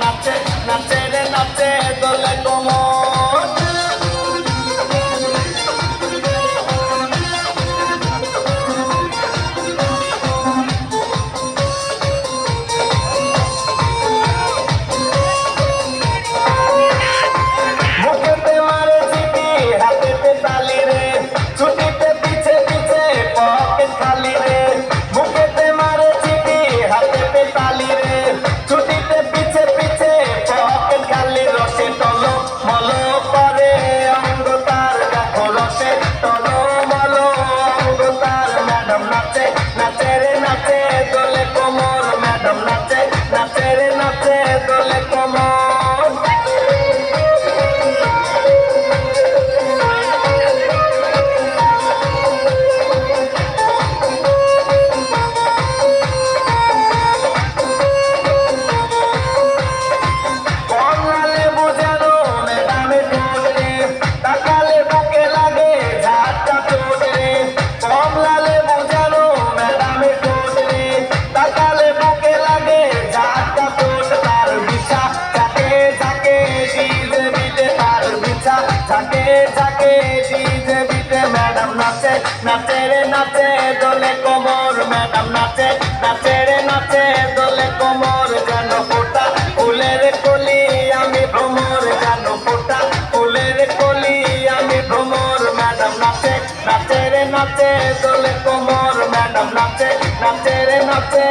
নাচে নাচে ঝাঁকে ঝাঁকে ডিজে বিটে ম্যাডাম নাচে নাচে রে নাচে, দোলে কোমর ম্যাডাম নাচে নাচে রে নাচে, দোলে কোমর যেন ফোটা, ফুলের কলি আমি ভ্রমর যেন ফোটা, ফুলের কলি আমি ভ্রমর ম্যাডাম নাচে নাচে রে নাচে, দোলে কোমর ম্যাডাম নাচে নাচে রে নাচে